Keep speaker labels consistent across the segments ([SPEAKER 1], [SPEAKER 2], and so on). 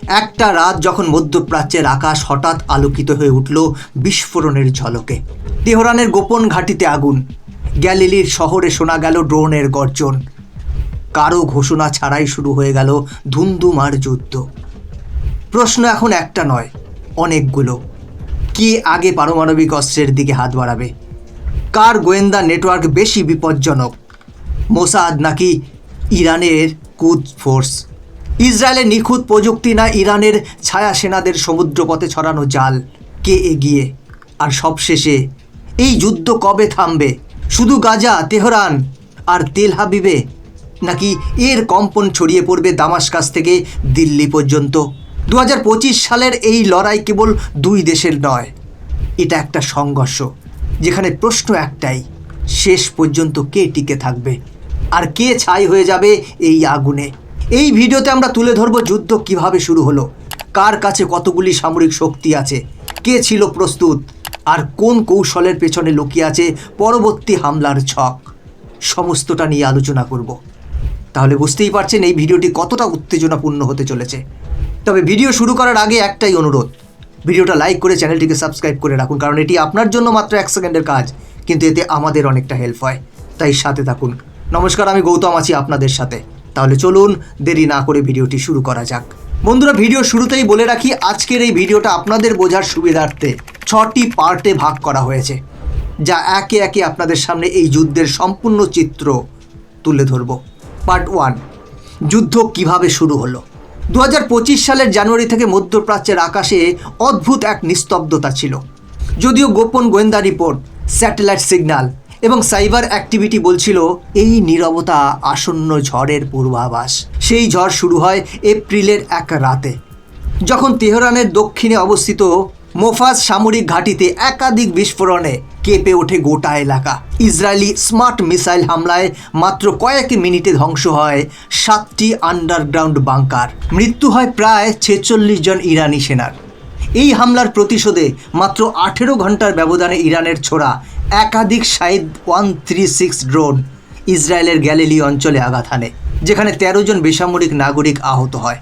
[SPEAKER 1] একটা রাত যখন মধ্যপ্রাচ্যের আকাশ হঠাৎ আলোকিত হয়ে উঠল বিস্ফোরণের ঝলকে। তেহরানের গোপন ঘাঁটিতে আগুন। গ্যালিলির শহরে শোনা গেল ড্রোনের গর্জন। কারও ঘোষণা ছাড়াই শুরু হয়ে গেল ধুমধুমার যুদ্ধ। প্রশ্ন এখন একটা নয়, অনেকগুলো। কে আগে পারমাণবিক অস্ত্রের দিকে হাত বাড়াবে? কার গোয়েন্দা নেটওয়ার্ক বেশি বিপজ্জনক? মোসাদ নাকি ইরানের কুদ ফোর্স ইসরায়েলের নিখুঁত প্রযুক্তি না ইরানের ছায়া সেনাদের সমুদ্রপথে ছড়ানো জাল। কে এগিয়ে? আর সবশেষে, এই যুদ্ধ কবে থামবে? শুধু গাজা, তেহরান আর তেল হাবিবে? নাকি এর কম্পন ছড়িয়ে পড়বে দামাসকাস থেকে দিল্লি পর্যন্ত? দু হাজার পঁচিশ সালের এই লড়াই কেবল দুই দেশের নয়, এটা একটা সংঘর্ষ, যেখানে প্রশ্ন একটাই, শেষ পর্যন্ত কে টিকে থাকবে? আর কে ছাই হয়ে যাবে এই আগুনে? এই ভিডিওতে আমরা তুলে ধরব যুদ্ধ কীভাবে শুরু হলো, কার কাছে কতগুলি সামরিক শক্তি আছে, কে ছিল প্রস্তুত, আর কোন কৌশলের পেছনে লুকিয়ে আছে পরবর্তী হামলার ছক। সমস্তটা নিয়ে আলোচনা করব। তাহলে বুঝতেই পারছেন এই ভিডিওটি কতটা উত্তেজনাপূর্ণ হতে চলেছে। তবে ভিডিও শুরু করার আগে একটাই অনুরোধ, ভিডিওটা লাইক করে চ্যানেলটিকে সাবস্ক্রাইব করে রাখুন, কারণ এটি আপনার জন্য মাত্র এক সেকেন্ডের কাজ, কিন্তু এতে আমাদের অনেকটা হেল্প হয়। তাই সাথে থাকুন। নমস্কার, আমি গৌতম আছি আপনাদের সাথে। তাহলে চলুন দেরি না করে ভিডিওটি শুরু করা যাক। বন্ধুরা, ভিডিও শুরুতেই বলে রাখি, আজকের এই ভিডিওটা আপনাদের বোঝার সুবিধার্থে ছটি পার্টে ভাগ করা হয়েছে, যা একে একে আপনাদের সামনে এই যুদ্ধের সম্পূর্ণ চিত্র তুলে ধরব। পার্ট ওয়ান, যুদ্ধ কীভাবে শুরু হলো? দু হাজার পঁচিশ সালের জানুয়ারি থেকে মধ্যপ্রাচ্যের আকাশে অদ্ভুত এক নিস্তব্ধতা ছিল, যদিও গোপন গোয়েন্দা রিপোর্ট, স্যাটেলাইট সিগন্যাল এবং সাইবার অ্যাক্টিভিটি বলছিল এই নীরবতা আসন্ন ঝড়ের পূর্বাভাস। সেই ঝড় শুরু হয় এপ্রিলের এক রাতে। যখন তেহরানের দক্ষিণে অবস্থিত মোফাজ সামরিক ঘাঁটিতে একাধিক বিস্ফোরণে কেঁপে ওঠে গোটা এলাকা। ইসরায়েলি স্মার্ট মিসাইল হামলায় মাত্র কয়েক মিনিটে ধ্বংস হয় সাতটি আন্ডারগ্রাউন্ড বাংকার। মৃত্যু হয় প্রায় ছেচল্লিশ জন ইরানি সেনার। এই হামলার প্রতিশোধে মাত্র আঠেরো ঘণ্টার ব্যবধানে ইরানের ছোড়া একাধিক Shahed one three six drone ইসরায়েলের গ্যালিলি অঞ্চলে আঘাত হানে, যেখানে তেরো জন বেসামরিক নাগরিক আহত হয়।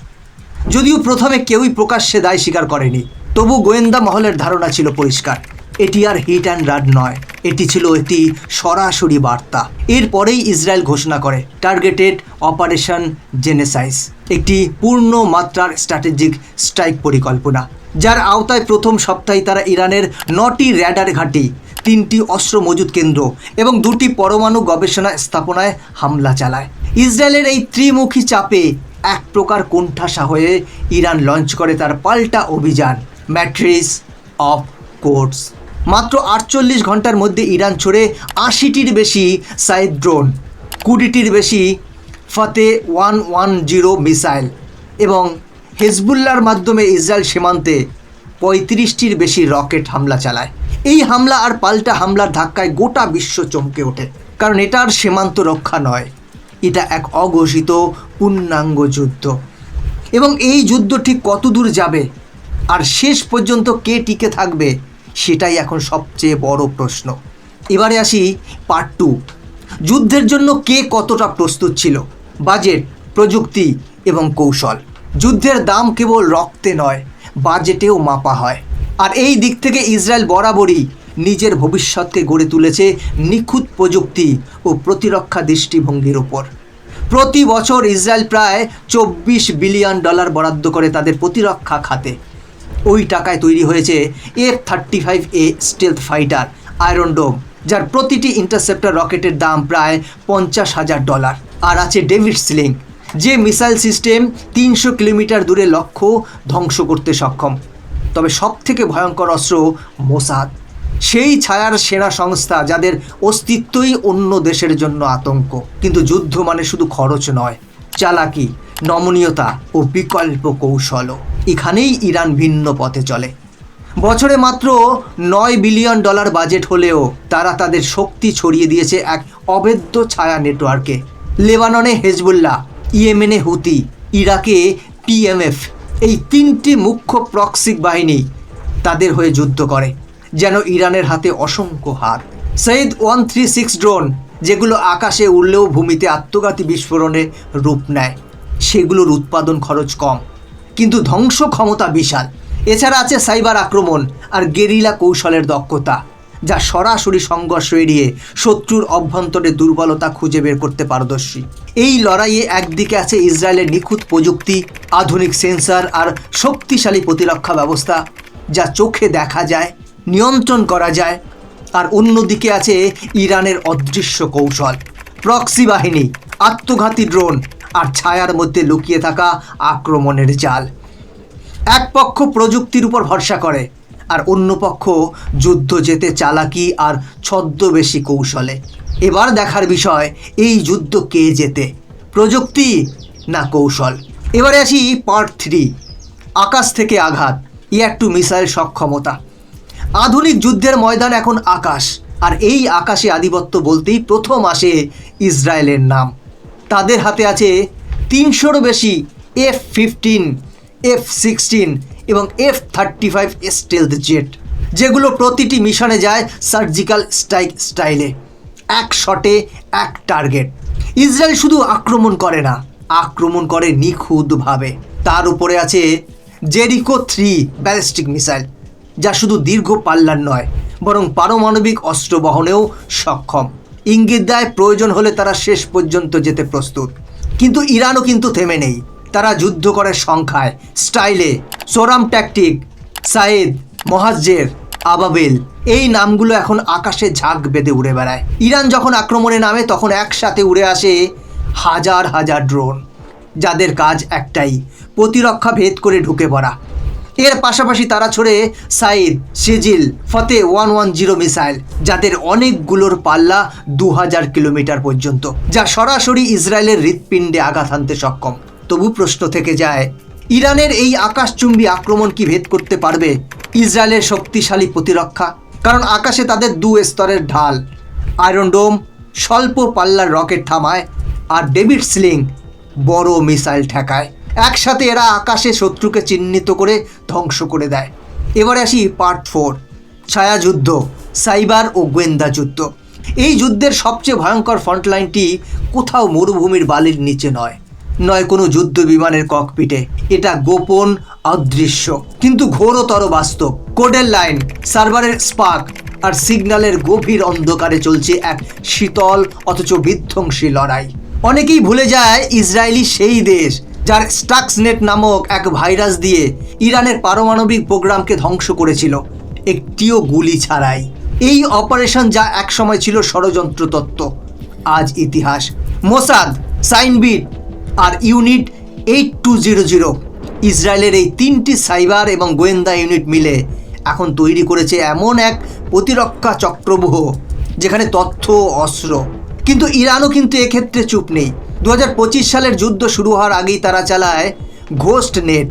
[SPEAKER 1] যদিও প্রথমে কেউই প্রকাশ্যে দায় স্বীকার করেনি, তবু গোয়েন্দা মহলের ধারণা ছিল পরিষ্কার। এটি আর হিট অ্যান্ড রাড নয়, এটি ছিল একটি সরাসরি বার্তা। এরপরেই ইসরায়েল ঘোষণা করে, টার্গেটেড অপারেশন জেনেসাইস, একটি পূর্ণ মাত্রার স্ট্র্যাটেজিক স্ট্রাইক পরিকল্পনা, যার আওতায় প্রথম সপ্তাহে তারা ইরানের নটি র্যাডার ঘাঁটি তিনটি অস্ত্র মজুদ কেন্দ্র এবং দুটি পরমাণু গবেষণা স্থাপনায় হামলা চালায়। ইসরায়েলের এই ত্রিমুখী চাপে এক প্রকার কোণঠাসা হয়ে ইরান লঞ্চ করে তার পাল্টা অভিযান। ম্যাট্রিস অফ কোর্টস মাত্র আটচল্লিশ ঘণ্টার মধ্যে ইরান ছড়ে আশিটির বেশি সাইড ড্রোন, কুড়িটির বেশি ফতে ওয়ান ওয়ান জিরো মিসাইল এবং হেজবুল্লার মাধ্যমে ইসরায়েল সীমান্তে পঁয়ত্রিশটির বেশি রকেট হামলা চালায়। এই হামলা আর পাল্টা হামলার ধাক্কায় গোটা বিশ্ব চমকে ওঠে, কারণ এটা আর সীমান্ত রক্ষা নয়। এটা এক অঘোষিত পূর্ণাঙ্গ যুদ্ধ। এবং এই যুদ্ধ ঠিক কত দূর যাবে আর শেষ পর্যন্ত কে টিকে থাকবে, সেটাই এখন সবচেয়ে বড় প্রশ্ন। এবারে আসি পার্ট টু যুদ্ধের জন্য কে কতটা প্রস্তুত ছিল? বাজেট প্রযুক্তি এবং কৌশল। যুদ্ধের দাম কেবল রক্তে নয় বাজেটেও মাপা হয়। আর এই দিক থেকে ইসরায়েল বরাবরই নিজের ভবিষ্যৎকে গড়ে তুলেছে নিখুঁত প্রযুক্তি ও প্রতিরক্ষা দৃষ্টিভঙ্গির ওপর। প্রতি বছর ইসরায়েল প্রায় চব্বিশ বিলিয়ন ডলার বরাদ্দ করে তাদের প্রতিরক্ষা খাতে। ওই টাকায় তৈরি হয়েছে F thirty five A stealth fighter, iron dome, যার প্রতিটি ইন্টারসেপ্টার রকেটের দাম প্রায় পঞ্চাশ হাজার ডলার। আর আছে ডেভিড স্লিং, যে মিসাইল সিস্টেম তিনশো কিলোমিটার দূরে লক্ষ্য ধ্বংস করতে সক্ষম। তবে সবথেকে ভয়ঙ্কর অস্ত্র মোসাদ। সেই ছায়ার সেনা সংস্থা যাদের অস্তিত্বই অন্য দেশের জন্য আতঙ্ক। কিন্তু যুদ্ধ মানে শুধু খরচ নয়, চালাকি, নমনীয়তা ও বিকল্প কৌশলও। এখানেই ইরান ভিন্ন পথে চলে। বছরে মাত্র নয় বিলিয়ন ডলার বাজেট হলেও তারা তাদের শক্তি ছড়িয়ে দিয়েছে এক অবেদ্য ছায়া নেটওয়ার্কে। লেবাননে হেজবুল্লাহ, ইয়েমেনে হুতি, ইরাকে পিএমএফ এই তিনটি মুখ্য প্রক্সিক বাহিনী তাদের হয়ে যুদ্ধ করে, যেন ইরানের হাতে অসংখ্য হাত Shahed one three six drone যেগুলো আকাশে উড়লেও ভূমিতে আত্মঘাতী বিস্ফোরণে রূপ নেয়, সেগুলোর উৎপাদন খরচ কম, কিন্তু ধ্বংস ক্ষমতা বিশাল। এছাড়া আছে সাইবার আক্রমণ আর গেরিলা কৌশলের দক্ষতা। যা সরাসরি সংঘর্ষ এড়িয়ে শত্রুর অভ্যন্তরে দুর্বলতা খুঁজে বের করতে পারদর্শী। এই লড়াইয়ে একদিকে আছে ইসরায়েলের নিখুঁত প্রযুক্তি, আধুনিক সেন্সর আর শক্তিশালী প্রতিরক্ষা ব্যবস্থা, যা চোখে দেখা যায়, নিয়ন্ত্রণ করা যায়, আর অন্যদিকে আছে ইরানের অদৃশ্য কৌশল। প্রক্সি বাহিনী, আত্মঘাতী ড্রোন আর ছায়ার মধ্যে লুকিয়ে থাকা আক্রমণের জাল। এক পক্ষ প্রযুক্তির উপর ভরসা করে আর অন্য পক্ষ যুদ্ধ যেতে চালাকি আর ছদ্মবেশী কৌশলে। এবার দেখার বিষয়, এই যুদ্ধ কে যেতে প্রযুক্তি না কৌশল? এবারে আসি পার্ট থ্রি আকাশ থেকে আঘাত ইয়ার টু মিসাইল সক্ষমতা। আধুনিক যুদ্ধের ময়দান এখন আকাশ, আর এই আকাশে আধিপত্য বলতেই প্রথম আসে ইসরায়েলের নাম। তাদের হাতে আছে তিনশোরও বেশি এফ ফিফটিন এফ সিক্সটিন এবং F thirty five stealth jet যেগুলো প্রতিটি মিশনে যায় সার্জিক্যাল স্ট্রাইক স্টাইলে এক শটে এক টার্গেট ইসরায়েল শুধু আক্রমণ করে না, আক্রমণ করে নিখুঁতভাবে। তার উপরে আছে জেরিকো থ্রি ব্যালিস্টিক মিসাইল যা শুধু দীর্ঘ পাল্লার নয়, বরং পারমাণবিক অস্ত্র বহনেও সক্ষম। ইঙ্গিত দেয় প্রয়োজন হলে তারা শেষ পর্যন্ত যেতে প্রস্তুত। কিন্তু ইরানও কিন্তু থেমে নেই। তারা যুদ্ধ করে সংখ্যায়, স্টাইলে, সোরাম ট্যাকটিক সাইদ মহাজ্জের, আবাবেল। এই নামগুলো এখন আকাশে ঝাঁক বেঁধে উড়ে বেড়ায়। ইরান যখন আক্রমণে নামে, তখন একসাথে উড়ে আসে হাজার হাজার ড্রোন, যাদের কাজ একটাই, প্রতিরক্ষা ভেদ করে ঢুকে পড়া। এর পাশাপাশি তারা ছড়ে সাইদ সিজিল, ফতে ওয়ান ওয়ান জিরো মিসাইল, যাদের অনেকগুলোর পাল্লা দু হাজার কিলোমিটার পর্যন্ত, যা সরাসরি ইসরায়েলের হৃৎপিণ্ডে আঘাত হানতে সক্ষম। তবু প্রশ্ন থেকে যায়, ইরানের এই আকাশচুম্বী আক্রমণ কি ভেদ করতে পারবে ইসরায়েলের শক্তিশালী প্রতিরক্ষা? কারণ আকাশে তাদের দু স্তরের ঢাল, আয়রন ডোম, স্বল্প পাল্লার রকেট থামায় আর ডেভিড স্লিং বড় মিসাইল ঠেকায়। একসাথে এরা আকাশে শত্রুকে চিহ্নিত করে ধ্বংস করে দেয়। এবারে আসি পার্ট ফোর, ছায়াযুদ্ধ, সাইবার ও গোয়েন্দা যুদ্ধ। এই যুদ্ধের সবচেয়ে ভয়ঙ্কর ফ্রন্টলাইনটি কোথাও মরুভূমির বালির নিচে নয়। নয় কোনো যুদ্ধ বিমানের ককপিটে এটা গোপন, অদৃশ্য। কিন্তু ঘোরতর বাস্তব। কোডের লাইন, সার্ভারের স্পার্ক আর সিগন্যালের গভীর অন্ধকারে চলছে এক শীতল অথচ বিধ্বংসী লড়াই। অনেকেই ভুলে যায় ইসরায়েলি সেই দেশ যার স্টাক্সনেট নামক এক ভাইরাস দিয়ে ইরানের পারমাণবিক প্রোগ্রামকে ধ্বংস করেছিল। একটিও গুলি ছাড়াই। এই অপারেশন যা একসময় ছিল ষড়যন্ত্র তত্ত্ব। আজ ইতিহাস। মোসাদ, সাইনবিট আর unit eight two zero zero. ইসরায়েলের এই তিনটি সাইবার এবং গোয়েন্দা ইউনিট মিলে এখন তৈরি করেছে এমন এক প্রতিরক্ষা চক্রব্যূহ যেখানে তথ্য, অস্ত্র, কিন্তু ইরানও কিন্তু এক্ষেত্রে চুপ নেই। দু হাজার পঁচিশ সালের যুদ্ধ শুরু হওয়ার আগেই তারা চালায় ঘোস্ট নেট,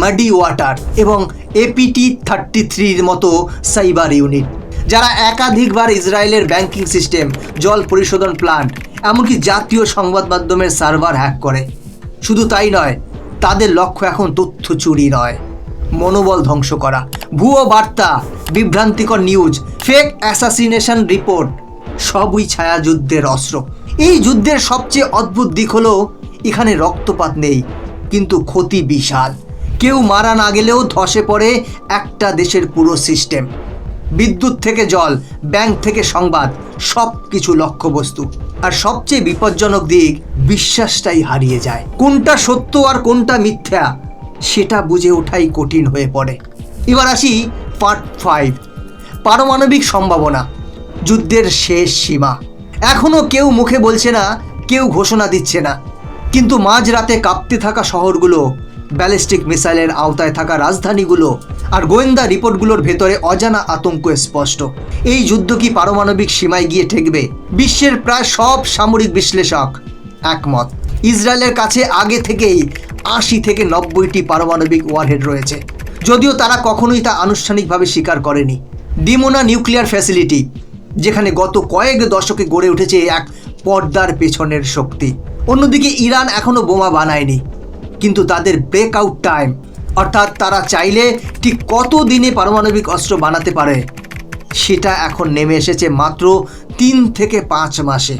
[SPEAKER 1] মাডি ওয়াটার এবং এপিটি থার্টি থ্রির মতো সাইবার ইউনিট, যারা একাধিকবার ইসরায়েলের ব্যাংকিং সিস্টেম, জল পরিশোধন প্লান্ট এমনকি জাতীয় সংবাদ মাধ্যমের সার্ভার হ্যাক করে। শুধু তাই নয়, তাদের লক্ষ্য এখন তথ্য চুরি নয়। মনোবল ধ্বংস করা। ভুয়ো বার্তা, বিভ্রান্তিকর নিউজ ফেক অ্যাসাসিনেশন রিপোর্ট সবই ছায়াযুদ্ধের অস্ত্র। এই যুদ্ধের সবচেয়ে অদ্ভুত দিক হলো, এখানে রক্তপাত নেই, কিন্তু ক্ষতি বিশাল। কেউ মারা না গেলেও ধসে পড়ে একটা দেশের পুরো সিস্টেম বিদ্যুৎ থেকে জল, ব্যাংক থেকে সংবাদ সব কিছু লক্ষ্যবস্তু। আর সবচেয়ে বিপজ্জনক দিক, বিশ্বাসটাই হারিয়ে যায়। কোনটা সত্য আর কোনটা মিথ্যা, সেটা বুঝে ওঠাই কঠিন হয়ে পড়ে। এবার আসি পার্ট ফাইভ পারমাণবিক সম্ভাবনা, যুদ্ধের শেষ সীমা। এখনও কেউ মুখে বলছে না, কেউ ঘোষণা দিচ্ছে না। কিন্তু মাঝরাতে কাঁপতে থাকা শহরগুলো ব্যালিস্টিক মিসাইলের আওতায় থাকা রাজধানীগুলো আর গোয়েন্দা রিপোর্টগুলোর ভেতরে অজানা আতঙ্ক স্পষ্ট। এই যুদ্ধ কি পারমাণবিক সীমায় গিয়ে ঠেকবে? বিশ্বের প্রায় সব সামরিক বিশ্লেষক একমত। ইসরায়েলের কাছে আগে থেকেই আশি থেকে নব্বইটি পারমাণবিক ওয়ারহেড রয়েছে। যদিও তারা কখনোই তা আনুষ্ঠানিকভাবে স্বীকার করেনি। ডিমোনা নিউক্লিয়ার ফ্যাসিলিটি, যেখানে গত কয়েক দশকে গড়ে উঠেছে এক পর্দার পেছনের শক্তি। অন্যদিকে ইরান এখনও বোমা বানায়নি। কিন্তু তাদের ব্রেকআউট টাইম অর্থাৎ তারা চাইলে ঠিক কত দিনে পারমাণবিক অস্ত্র বানাতে পারে, সেটা এখন নেমে এসেছে মাত্র তিন থেকে পাঁচ মাসে।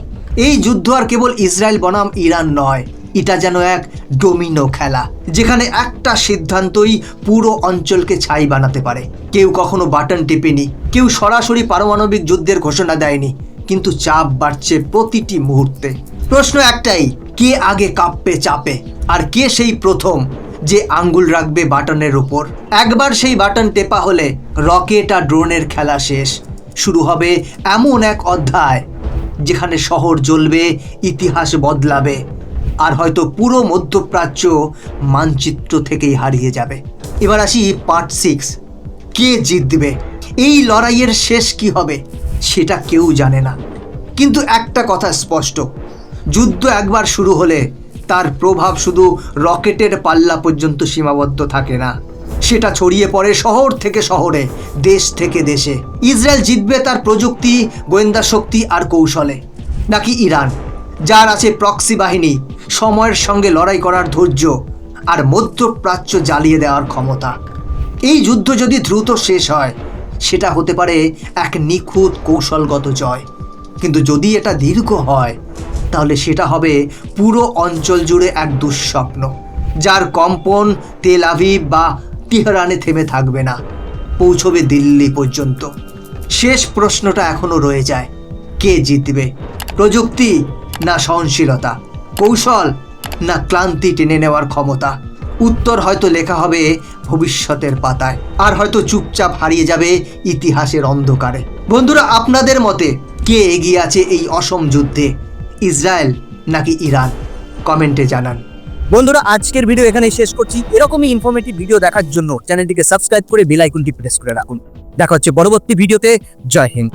[SPEAKER 1] এই যুদ্ধ আর কেবল ইসরায়েল বনাম ইরান নয়, এটা যেন এক ডোমিনো খেলা, যেখানে একটা সিদ্ধান্তই পুরো অঞ্চলকে ছাই বানাতে পারে। কেউ কখনো বাটন টেপেনি, কেউ সরাসরি পারমাণবিক যুদ্ধের ঘোষণা দেয়নি, কিন্তু চাপ বাড়ছে প্রতিটি মুহূর্তে। প্রশ্ন একটাই কে আগে কাঁপবে চাপে? আর কে সেই প্রথম যে আঙ্গুল রাখবে বাটনের উপর? একবার সেই বাটন টেপা হলে রকেট আর ড্রোনের খেলা শেষ। শুরু হবে এমন এক অধ্যায় যেখানে শহর জ্বলবে, ইতিহাস বদলাবে, আর হয়তো পুরো মধ্যপ্রাচ্য মানচিত্র থেকেই হারিয়ে যাবে। এবার আসি পার্ট সিক্স কে জিতবে? এই লড়াইয়ের শেষ কি হবে? সেটা কেউ জানে না। কিন্তু একটা কথা স্পষ্ট যুদ্ধ একবার শুরু হলে তার প্রভাব শুধু রকেটের পাল্লা পর্যন্ত সীমাবদ্ধ থাকে না। সেটা ছড়িয়ে পড়ে শহর থেকে শহরে, দেশ থেকে দেশে। ইসরায়েল জিতবে তার প্রযুক্তি, গোয়েন্দা শক্তি আর কৌশলে। নাকি ইরান, যার আছে প্রক্সি বাহিনী, সময়ের সঙ্গে লড়াই করার ধৈর্য আর মধ্যপ্রাচ্য জ্বালিয়ে দেওয়ার ক্ষমতা। এই যুদ্ধ যদি দ্রুত শেষ হয়, সেটা হতে পারে এক নিখুঁত কৌশলগত জয়। কিন্তু যদি এটা দীর্ঘ হয় তাহলে সেটা হবে পুরো অঞ্চল জুড়ে এক দুঃস্বপ্ন, যার কম্পন তেল বা তেহরানে থেমে থাকবে না। পৌঁছবে দিল্লি পর্যন্ত। শেষ প্রশ্নটা এখনও রয়ে যায়, কে জিতবে? প্রযুক্তি না সহনশীলতা? কৌশল না ক্লান্তি টেনে নেওয়ার ক্ষমতা? উত্তর হয়তো লেখা হবে ভবিষ্যতের পাতায়, আর হয়তো চুপচাপ হারিয়ে যাবে ইতিহাসের অন্ধকারে। বন্ধুরা, আপনাদের মতে কে এগিয়ে আছে এই অসম যুদ্ধে? ইসরায়েল নাকি ইরান? কমেন্টে জানান।
[SPEAKER 2] বন্ধুরা, আজকের ভিডিও এখানেই শেষ করছি। এরকমই ইনফরমেটিভ ভিডিও দেখার জন্য চ্যানেলটিকে সাবস্ক্রাইব করে বেল আইকনটি প্রেস করে রাখুন। দেখা হচ্ছে পরবর্তী ভিডিওতে জয় হিন্দ।